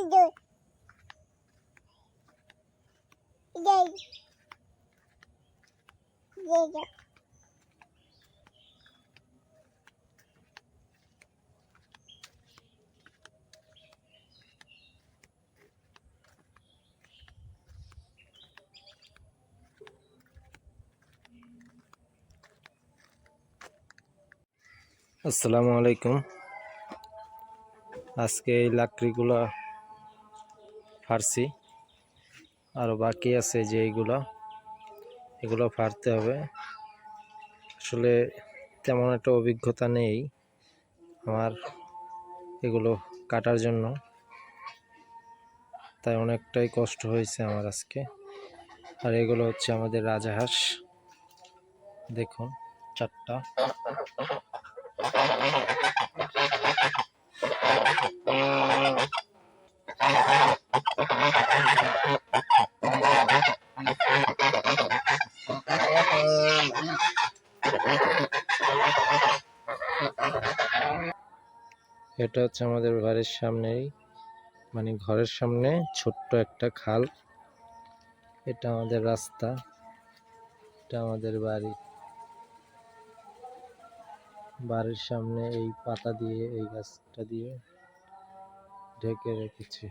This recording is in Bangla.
Dur. Gel. Gel. আসসালামু আলাইকুম আজকে এই লাকড়িগুলো ফাড়ছি আরও বাকি আছে যে এইগুলো এগুলো ফাড়তে হবে। আসলে তেমন একটা অভিজ্ঞতা নেই আমার এগুলো কাটার জন্য। তাই অনেকটাই কষ্ট হয়েছে আমার আজকে। আর এগুলো হচ্ছে আমাদের রাজাহাঁস। দেখুন, চারটা। এটা হচ্ছে আমাদের বাড়ির সামনেই মানে ঘরের সামনে ছোট্ট একটা খাল। এটা আমাদের রাস্তা, এটা আমাদের বাড়ি। বাড়ির সামনে এই পাতা দিয়ে, এই গাছটা দিয়ে ঢেকে রেখেছি।